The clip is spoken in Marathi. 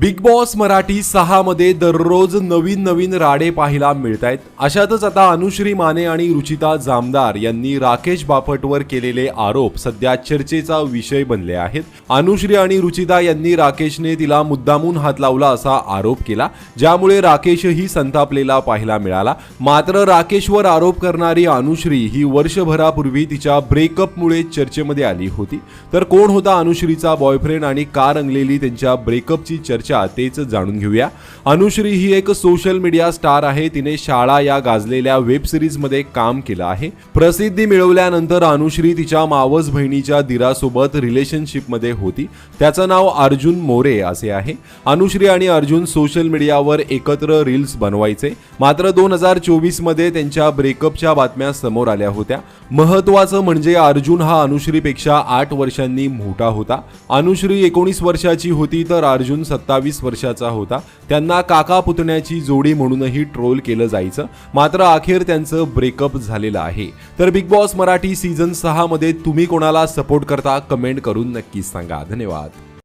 बिग बॉस मराठी सहा मध्ये दररोज नवीन नवीन राडे पाहायला मिळत आहेत अशातच आता अनुश्री माने आणि रुचिता जामदार यांनी राकेश बापटवर केलेले आरोप सध्या चर्चेचा विषय बनले आहेत. अनुश्री आणि रुचिता यांनी राकेशने तिला मुद्दामून हात लावला असा आरोप केला ज्यामुळे राकेशही संतापलेला पाहायला मिळाला. मात्र राकेशवर आरोप करणारी अनुश्री ही वर्षभरापूर्वी तिच्या ब्रेकअपमुळे चर्चेमध्ये आली होती. तर कोण होता अनुश्रीचा बॉयफ्रेंड आणि का रंगलेली त्यांच्या ब्रेकअपची चर्चा? तेच जाणून घेऊया. अनुश्री ही एक सोशल मीडिया स्टार आहे. तिने शाळा या गाजलेल्या वेब सिरीजमध्ये काम केलं आहे. प्रसिद्धी मिळवल्यानंतर अनुश्री तिच्या मावस बहिणीच्या दिरासोबत रिलेशनशिपमध्ये होती. त्याचं नाव अर्जुन मोरे असे आहे. अनुश्री आणि अर्जुन सोशल मीडियावर एकत्र रील्स बनवायचे. मात्र दोन हजार चोवीसमध्ये त्यांच्या ब्रेकअपच्या बातम्या समोर आल्या होत्या. महत्वाचं म्हणजे अर्जुन हा अनुश्रीपेक्षा आठ वर्षांनी मोठा होता. अनुश्री एकोणीस वर्षाची होती तर अर्जुन सत्तावीस वर्षाचा होता. त्यांना काका पुतण्याची जोडी म्हणूनही ट्रोल केलं जायचं. मात्र अखेर त्यांचं ब्रेकअप झालेलं आहे. तर बिग बॉस मराठी सीझन सहा मध्ये तुम्ही कोणाला सपोर्ट करता कमेंट करून नक्कीच सांगा. धन्यवाद.